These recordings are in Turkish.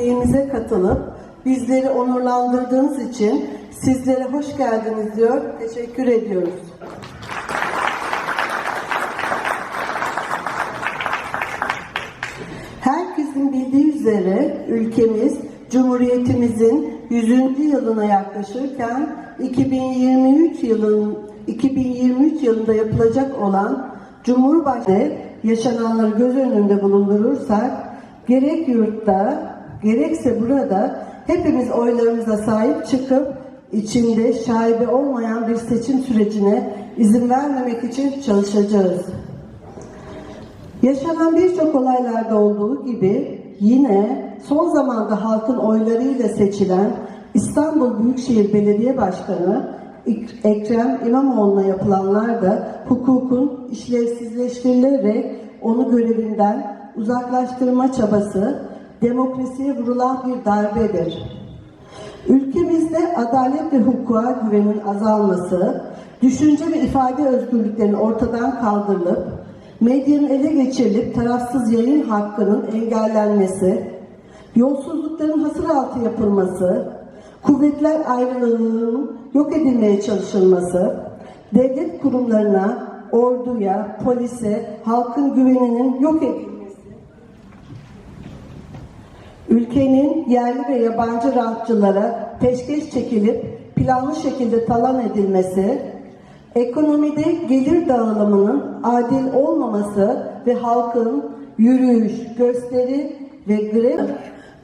etkinliğimize katılıp bizleri onurlandırdığınız için sizlere hoş geldiniz diyor. Teşekkür ediyoruz. Herkesin bildiği üzere ülkemiz Cumhuriyetimizin 100. yılına yaklaşırken 2023 yılın 2023 yılında yapılacak olan Cumhurbaşkanı yaşananları göz önünde bulundurursak gerek yurtta gerekse burada hepimiz oylarımıza sahip çıkıp içinde şaibe olmayan bir seçim sürecine izin vermemek için çalışacağız. Yaşanan birçok olaylarda olduğu gibi yine son zamanda halkın oylarıyla seçilen İstanbul Büyükşehir Belediye Başkanı Ekrem İmamoğlu'na yapılanlar da hukukun işlevsizleştirilerek onu görevinden uzaklaştırma çabası demokrasiye vurulan bir darbedir. Ülkemizde adalet ve hukuka güvenin azalması, düşünce ve ifade özgürlüklerinin ortadan kaldırılıp, medyanın ele geçirilip tarafsız yayın hakkının engellenmesi, yolsuzlukların hasır altı yapılması, kuvvetler ayrılığının yok edilmeye çalışılması, devlet kurumlarına, orduya, polise, halkın güveninin yok edilmesi, ülkenin yerli ve yabancı rantçılara peşkeş çekilip planlı şekilde talan edilmesi, ekonomide gelir dağılımının adil olmaması ve halkın yürüyüş, gösteri ve grev,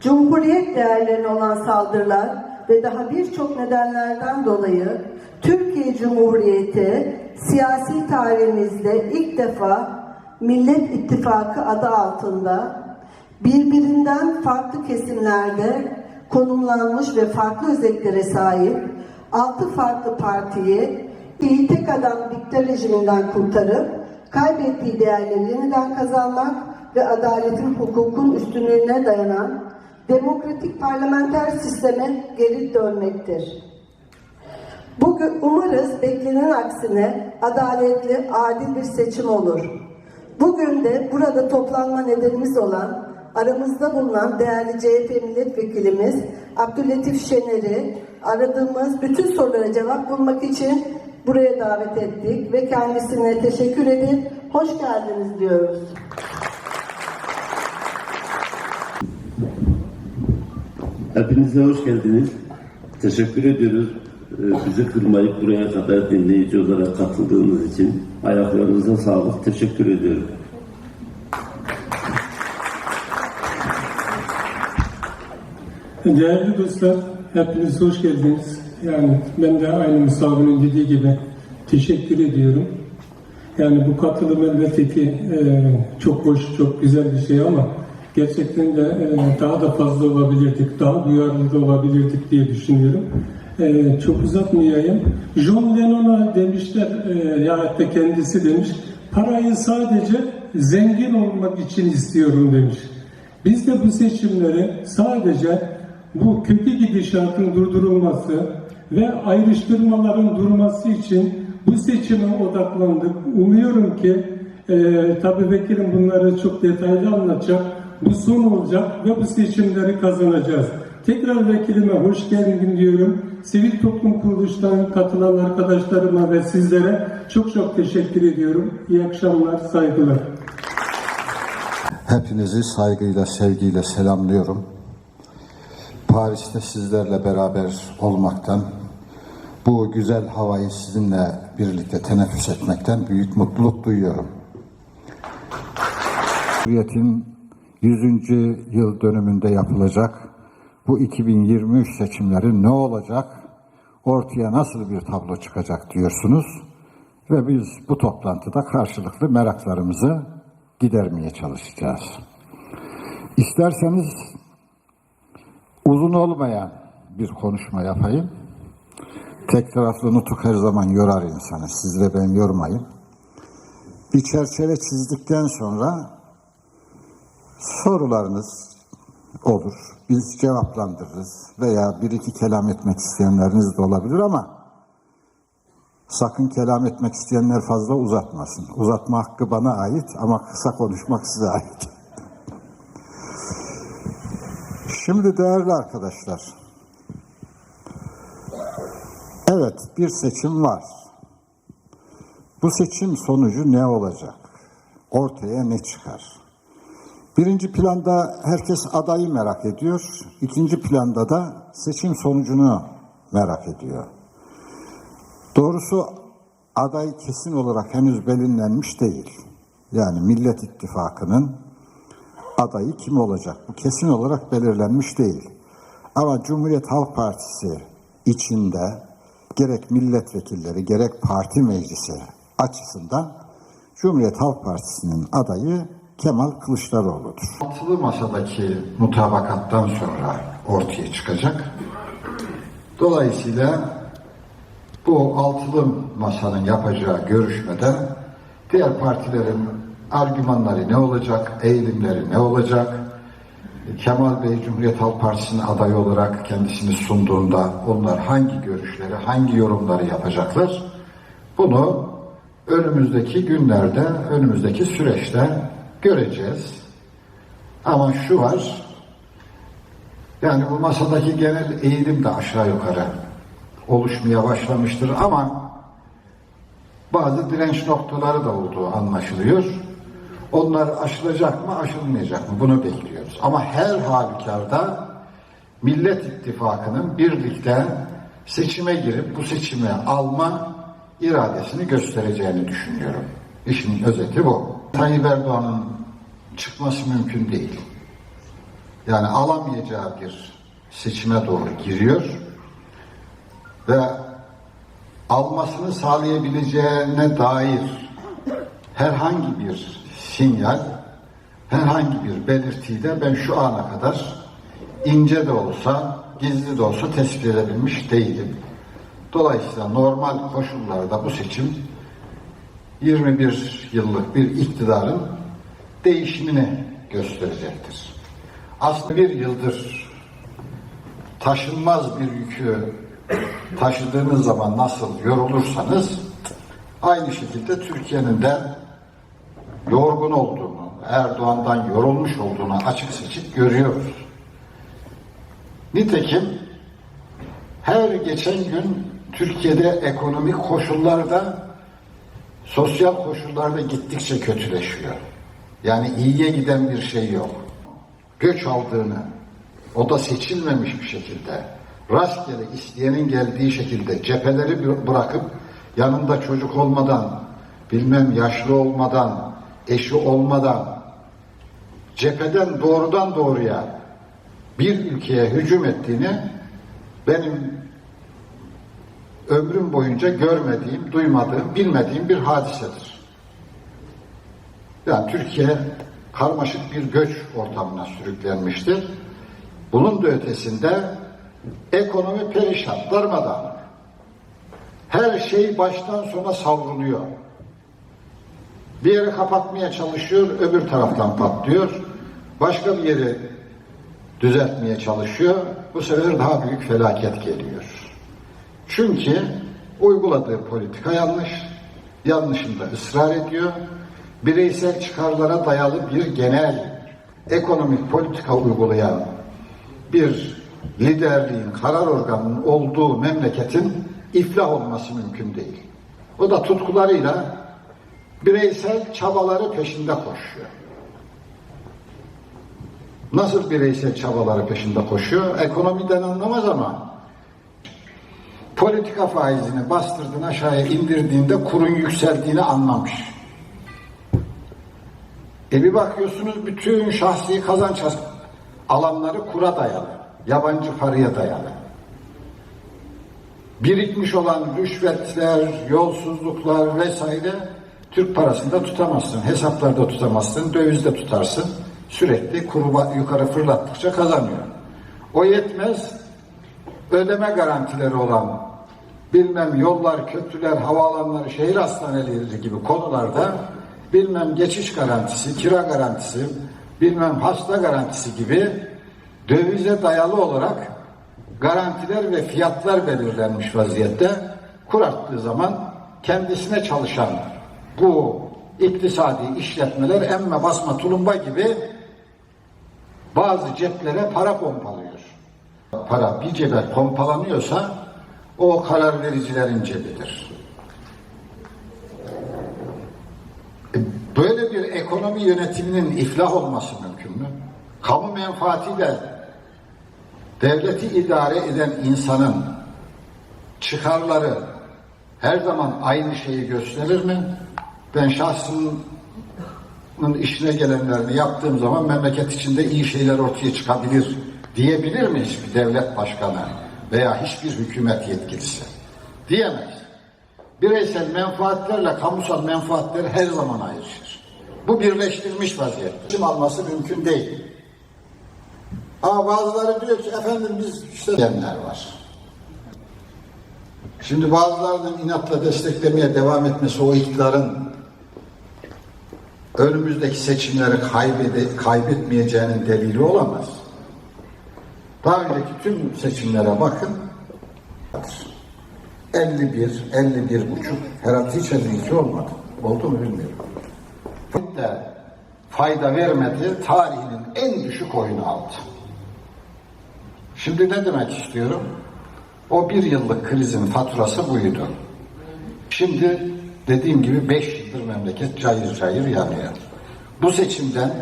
cumhuriyet değerlerine olan saldırılar ve daha birçok nedenlerden dolayı Türkiye Cumhuriyeti siyasi tarihimizde ilk defa Millet İttifakı adı altında birbirinden farklı kesimlerde konumlanmış ve farklı özelliklere sahip altı farklı partiyi bir tek adam dikta rejiminden kurtarıp kaybettiği değerleri yeniden kazanmak ve adaletin hukukun üstünlüğüne dayanan demokratik parlamenter sisteme geri dönmektir. Bugün umarız beklenen aksine adaletli, adil bir seçim olur. Bugün de burada toplanma nedenimiz olan aramızda bulunan değerli CHP milletvekilimiz Abdülatif Şener'i aradığımız bütün sorulara cevap bulmak için buraya davet ettik ve kendisine teşekkür edip hoş geldiniz diyoruz. Hepinize hoş geldiniz. Teşekkür ediyoruz. Ee, Bizi kırmayıp buraya kadar dinleyici olarak katıldığınız için. Ayaklarınıza sağlık. Teşekkür ediyorum. Değerli dostlar, hepiniz hoş geldiniz. Yani ben de aynı misafirin dediği gibi teşekkür ediyorum. Yani bu katılım elbette ki e, çok hoş, çok güzel bir şey ama gerçekten de e, daha da fazla olabilirdik, daha duyarlı da olabilirdik diye düşünüyorum. E, çok uzatmayayım. John Lennon'a demişler, e, ya hatta kendisi demiş, parayı sadece zengin olmak için istiyorum demiş. Biz de bu seçimleri sadece bu kötü gidişatın durdurulması ve ayrıştırmaların durması için bu seçime odaklandık. Umuyorum ki e, tabii vekilim bunları çok detaylı anlatacak. Bu son olacak ve bu seçimleri kazanacağız. Tekrar vekilime hoş geldin diyorum. Sivil toplum kuruluştan katılan arkadaşlarıma ve sizlere çok çok teşekkür ediyorum. İyi akşamlar, saygılar. Hepinizi saygıyla, sevgiyle selamlıyorum. Paris'te sizlerle beraber olmaktan, bu güzel havayı sizinle birlikte teneffüs etmekten büyük mutluluk duyuyorum. Cumhuriyet'in 100. yıl dönümünde yapılacak bu 2023 seçimleri ne olacak, ortaya nasıl bir tablo çıkacak diyorsunuz ve biz bu toplantıda karşılıklı meraklarımızı gidermeye çalışacağız. İsterseniz uzun olmayan bir konuşma yapayım. Tek taraflı nutuk her zaman yorar insanı. Siz de ben yormayın. Bir çerçeve çizdikten sonra sorularınız olur. Biz cevaplandırırız veya bir iki kelam etmek isteyenleriniz de olabilir ama sakın kelam etmek isteyenler fazla uzatmasın. Uzatma hakkı bana ait ama kısa konuşmak size ait. Şimdi değerli arkadaşlar, evet bir seçim var. Bu seçim sonucu ne olacak? Ortaya ne çıkar? Birinci planda herkes adayı merak ediyor. İkinci planda da seçim sonucunu merak ediyor. Doğrusu aday kesin olarak henüz belirlenmiş değil. Yani Millet İttifakı'nın adayı kim olacak? Bu kesin olarak belirlenmiş değil. Ama Cumhuriyet Halk Partisi içinde gerek milletvekilleri gerek parti meclisi açısından Cumhuriyet Halk Partisi'nin adayı Kemal Kılıçdaroğlu'dur. Altılı masadaki mutabakattan sonra ortaya çıkacak. Dolayısıyla bu altılı masanın yapacağı görüşmede diğer partilerin argümanları ne olacak, eğilimleri ne olacak, Kemal Bey Cumhuriyet Halk Partisi'nin adayı olarak kendisini sunduğunda onlar hangi görüşleri, hangi yorumları yapacaklar? Bunu önümüzdeki günlerde, önümüzdeki süreçte göreceğiz. Ama şu var, yani bu masadaki genel eğilim de aşağı yukarı oluşmaya başlamıştır ama bazı direnç noktaları da olduğu anlaşılıyor. Onlar aşılacak mı, aşılmayacak mı? Bunu bekliyoruz. Ama her halükarda Millet İttifakı'nın birlikte seçime girip bu seçimi alma iradesini göstereceğini düşünüyorum. İşin özeti bu. Tayyip Erdoğan'ın çıkması mümkün değil. Yani alamayacağı bir seçime doğru giriyor ve almasını sağlayabileceğine dair herhangi bir sinyal, herhangi bir belirtiyi de ben şu ana kadar ince de olsa, gizli de olsa tespit edebilmiş değilim. Dolayısıyla normal koşullarda bu seçim 21 yıllık bir iktidarın değişimini gösterecektir. Aslında bir yıldır taşınmaz bir yükü taşıdığınız zaman nasıl yorulursanız aynı şekilde Türkiye'nin de yorgun olduğunu, Erdoğan'dan yorulmuş olduğunu açık seçik görüyoruz. Nitekim her geçen gün Türkiye'de ekonomik koşullarda sosyal koşullarda gittikçe kötüleşiyor. Yani iyiye giden bir şey yok. Göç aldığını, o da seçilmemiş bir şekilde, rastgele isteyenin geldiği şekilde cepheleri bırakıp yanında çocuk olmadan, bilmem yaşlı olmadan, eşi olmadan, cepheden doğrudan doğruya bir ülkeye hücum ettiğini benim ömrüm boyunca görmediğim, duymadığım, bilmediğim bir hadisedir. Yani Türkiye karmaşık bir göç ortamına sürüklenmiştir. Bunun da ötesinde ekonomi perişan, darmadan. Her şey baştan sona savruluyor. Bir yeri kapatmaya çalışıyor, öbür taraftan patlıyor. Başka bir yeri düzeltmeye çalışıyor. Bu sefer daha büyük felaket geliyor. Çünkü uyguladığı politika yanlış, yanlışında ısrar ediyor. Bireysel çıkarlara dayalı bir genel ekonomik politika uygulayan bir liderliğin, karar organının olduğu memleketin iflah olması mümkün değil. O da tutkularıyla bireysel çabaları peşinde koşuyor. Nasıl bireysel çabaları peşinde koşuyor? Ekonomiden anlamaz ama politika faizini bastırdığın aşağıya indirdiğinde kurun yükseldiğini anlamış. E bir bakıyorsunuz bütün şahsi kazanç alanları kura dayalı, yabancı paraya dayalı. Birikmiş olan rüşvetler, yolsuzluklar vesaire Türk parasında tutamazsın, hesaplarda tutamazsın, dövizde tutarsın. Sürekli kuru yukarı fırlattıkça kazanıyor. O yetmez, ödeme garantileri olan bilmem yollar, köprüler, havaalanları, şehir hastaneleri gibi konularda bilmem geçiş garantisi, kira garantisi, bilmem hasta garantisi gibi dövize dayalı olarak garantiler ve fiyatlar belirlenmiş vaziyette kur arttığı zaman kendisine çalışan bu iktisadi işletmeler emme basma tulumba gibi bazı ceplere para pompalıyor. Para bir cebe pompalanıyorsa o karar vericilerin cebidir. E, Böyle bir ekonomi yönetiminin iflah olması mümkün mü? Kamu menfaatiyle devleti idare eden insanın çıkarları her zaman aynı şeyi gösterir mi? Ben şahsımın işine gelenlerini yaptığım zaman memleket içinde iyi şeyler ortaya çıkabilir diyebilir mi hiçbir devlet başkanı veya hiçbir hükümet yetkilisi? Diyemez. Bireysel menfaatlerle kamusal menfaatler her zaman ayrışır. Bu birleştirilmiş vaziyette. Kim alması mümkün değil. Ama bazıları diyor ki efendim biz işte diyenler var. Şimdi bazılarının inatla desteklemeye devam etmesi o iktidarın önümüzdeki seçimleri kaybede, kaybetmeyeceğinin delili olamaz. Daha önceki tüm seçimlere bakın. 51, 51 buçuk, herhalde hiç 52 olmadı. Oldu mu bilmiyorum. De fayda vermedi, tarihinin en düşük oyunu aldı. Şimdi ne demek istiyorum? O bir yıllık krizin faturası buydu. Şimdi dediğim gibi beş yıldır memleket cayır cayır yanıyor. Bu seçimden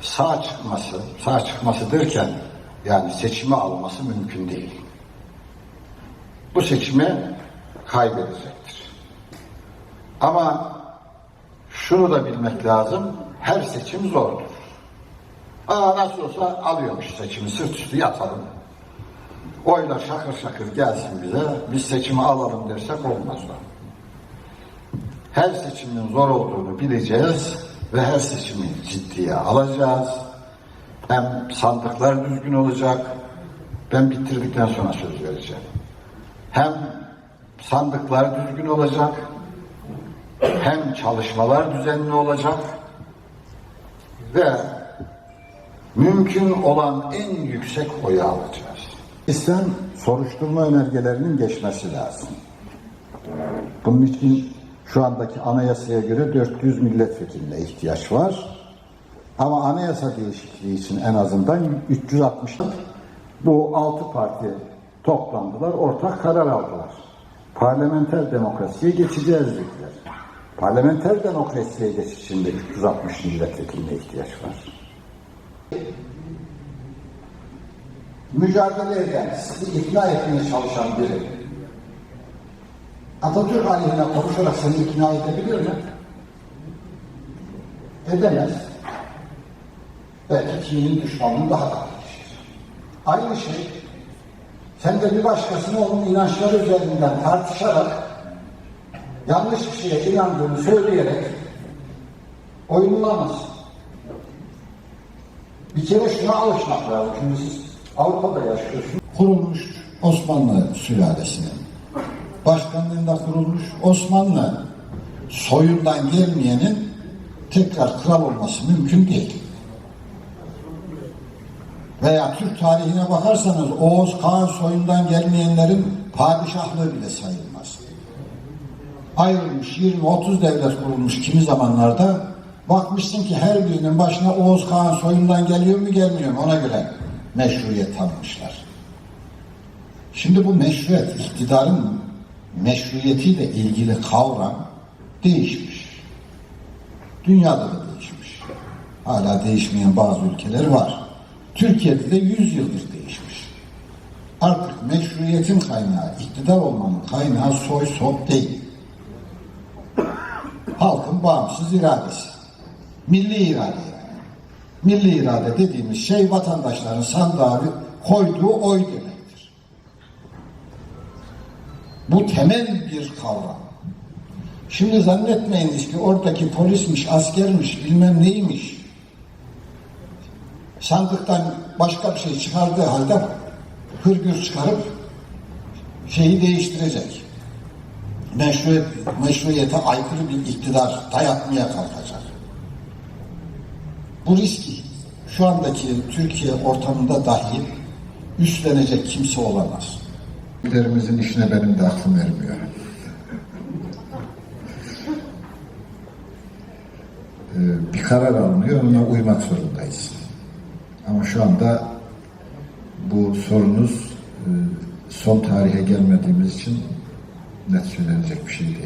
sağ çıkması, sağ çıkması derken yani seçimi alması mümkün değil. Bu seçimi kaybedecektir. Ama şunu da bilmek lazım, her seçim zordur. Aa nasıl olsa alıyormuş seçimi, sırt üstü yatalım. Oylar şakır şakır gelsin bize, biz seçimi alalım dersek olmaz o. Her seçimin zor olduğunu bileceğiz ve her seçimi ciddiye alacağız. Hem sandıklar düzgün olacak, ben bitirdikten sonra söz vereceğim. Hem sandıklar düzgün olacak, hem çalışmalar düzenli olacak ve mümkün olan en yüksek oyu alacağız. İslam soruşturma önergelerinin geçmesi lazım. Bunun için şu andaki anayasaya göre 400 milletvekiline ihtiyaç var. Ama anayasa değişikliği için en azından 360 bu altı parti toplandılar, ortak karar aldılar. Parlamenter demokrasiye geçeceğiz dediler. Parlamenter demokrasiye geçiş için de 360 milletvekiline ihtiyaç var. mücadele eden, sizi ikna etmeye çalışan biri Atatürk aleyhine konuşarak seni ikna edebilir mi? Edemez. Belki kiminin düşmanlığı daha da gelişir. Aynı şey sen de bir başkasını onun inançları üzerinden tartışarak yanlış bir şeye inandığını söyleyerek oyunlamazsın. Bir kere şuna alışmak lazım. Şimdi siz Avrupa'da yaşıyorsunuz. Kurulmuş Osmanlı sülalesinin başkanlığında kurulmuş Osmanlı soyundan gelmeyenin tekrar kral olması mümkün değil. Veya Türk tarihine bakarsanız Oğuz Kağan soyundan gelmeyenlerin padişahlığı bile sayılmaz. Ayrılmış 20-30 devlet kurulmuş kimi zamanlarda bakmışsın ki her birinin başına Oğuz Kağan soyundan geliyor mu gelmiyor mu ona göre meşruiyet tanımışlar. Şimdi bu meşruiyet, iktidarın meşruiyetiyle ilgili kavram değişmiş. Dünyada da değişmiş. Hala değişmeyen bazı ülkeler var. Türkiye'de de 100 yıldır değişmiş. Artık meşruiyetin kaynağı, iktidar olmanın kaynağı soy sop değil. Halkın bağımsız iradesi. Milli irade. Milli irade dediğimiz şey vatandaşların sandığa koyduğu oy demektir. Bu temel bir kavram. Şimdi zannetmeyiniz ki oradaki polismiş, askermiş, bilmem neymiş. Sandıktan başka bir şey çıkardığı halde hırgür çıkarıp şeyi değiştirecek. Meşruiyet, meşruiyete aykırı bir iktidar dayatmaya kalkacak. Bu riski şu andaki Türkiye ortamında dahi üstlenecek kimse olamaz. Liderimizin işine benim de aklım ermiyor. Ee, bir karar alınıyor, ona uymak zorundayız. Ama şu anda bu sorunuz e, son tarihe gelmediğimiz için net söylenecek bir şey değil.